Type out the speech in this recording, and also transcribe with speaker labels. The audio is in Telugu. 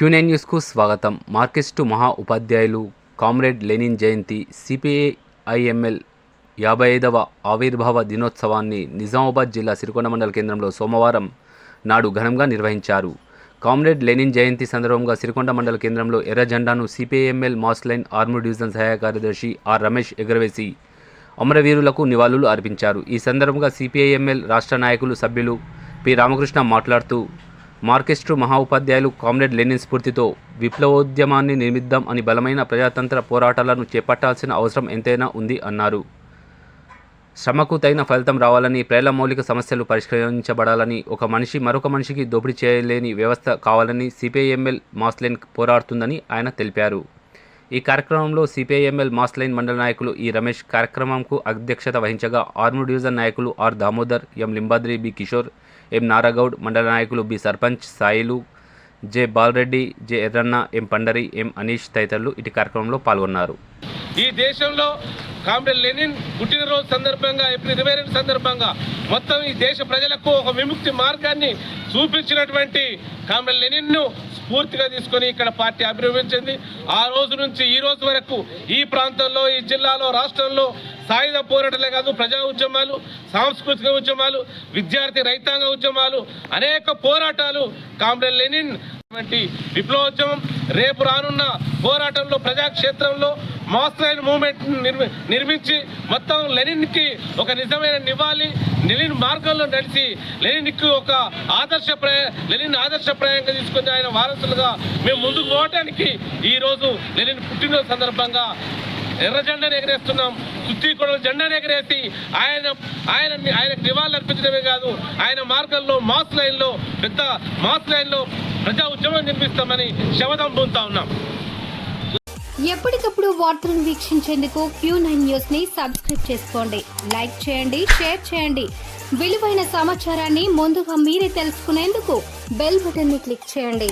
Speaker 1: క్యూనైన్ న్యూస్కు స్వాగతం. మార్కిస్టు మహా ఉపాధ్యాయులు కామ్రేడ్ లెనిన్ జయంతి సిపిఐఎంఎల్ యాభై ఐదవ ఆవిర్భావ దినోత్సవాన్ని నిజామాబాద్ జిల్లా సిరికొండ మండల కేంద్రంలో సోమవారం నాడు ఘనంగా నిర్వహించారు. కామ్రేడ్ లెనిన్ జయంతి సందర్భంగా సిరికొండ మండల కేంద్రంలో ఎర్ర జెండాను CPIML mass line army division సహాయ కార్యదర్శి ఆర్ రమేష్ ఎగరవేసి అమరవీరులకు నివాళులు అర్పించారు. ఈ సందర్భంగా సిపిఐఎంఎల్ రాష్ట్ర నాయకులు సభ్యులు పి రామకృష్ణ మాట్లాడుతూ మార్కెస్టు మహా ఉపాధ్యాయులు కామ్రేడ్ లెనిన్ స్ఫూర్తితో విప్లవోద్యమాన్ని నిర్మిద్దాం అని బలమైన ప్రజాతంత్ర పోరాటాలను చేపట్టాల్సిన అవసరం ఎంతైనా ఉంది అన్నారు. శ్రమకు తగిన ఫలితం రావాలని ప్రజల మౌలిక సమస్యలు పరిష్కరించబడాలని ఒక మనిషి మరొక మనిషికి దోపిడీ చేయలేని వ్యవస్థ కావాలని సిపిఐఎంఎల్ మాస్లైన్ పోరాడుతుందని ఆయన తెలిపారు. ఈ కార్యక్రమంలో సిపిఐఎంఎల్ మాస్లైన్ మండల నాయకులు ఈ రమేష్ కార్యక్రమంకు అధ్యక్షత వహించగా ఆర్మూర్ డివిజన్ నాయకులు R Damodar M Limbadri B Kishore M Naragoud మండల నాయకులు B sarpanch Sailu J Balareddy J Erranna M Pandari M Anish తదితరులు ఇటు కార్యక్రమంలో పాల్గొన్నారు.
Speaker 2: ఈ దేశంలో కామ్రేడ్ లెనిన్ పుట్టినరోజు సందర్భంగా ఏప్రిల్ ఇరవై రెండు సందర్భంగా మొత్తం ఈ దేశ ప్రజలకు ఒక విముక్తి మార్గాన్ని చూపించినటువంటి కామ్రేడ్ లెనిన్ను స్ఫూర్తిగా తీసుకొని ఇక్కడ పార్టీ అభినందించింది. ఆ రోజు నుంచి ఈ రోజు వరకు ఈ ప్రాంతంలో ఈ జిల్లాలో రాష్ట్రంలో సాయుధ పోరాటాలే కాదు ప్రజా ఉద్యమాలు సాంస్కృతిక ఉద్యమాలు విద్యార్థి రైతాంగ ఉద్యమాలు అనేక పోరాటాలు కామ్రేడ్ లెనిన్ వంటి విప్లవోద్యమం రేపు రానున్న పోరాటంలో ప్రజాక్షేత్రంలో మాస్ లైన్ మూవ్మెంట్ నిర్మి నిర్మించి మొత్తం లెనిన్కి ఒక నిజమైన నివాళి లెనిన్ మార్గంలో నడిచి లెనిన్కి ఒక ఆదర్శ లెనిన్ ఆదర్శప్రాయంగా తీసుకుని ఆయన వారసులుగా మేము ముందుకు పోవటానికి ఈరోజు లెనిన్ పుట్టినరోజు సందర్భంగా ఎర్ర జెండాను ఎగరేస్తున్నాం. సుత్తికొడల జెండాను ఎగరేసి ఆయన ఆయన ఆయనకు నివాళులు అర్పించడమే కాదు ఆయన మార్గంలో మాస్ లైన్లో పెద్ద మాస్ లైన్లో ప్రజా ఉద్యమం నిర్మిస్తామని శవదం పొందుతా ఉన్నాం.
Speaker 3: ఎప్పటికప్పుడు వార్తలను వీక్షించేందుకు క్యూ నైన్ న్యూస్ని సబ్స్క్రైబ్ చేసుకోండి. లైక్ చేయండి షేర్ చేయండి. విలువైన సమాచారాన్ని ముందుగా మీరే తెలుసుకునేందుకు బెల్ బటన్ని క్లిక్ చేయండి.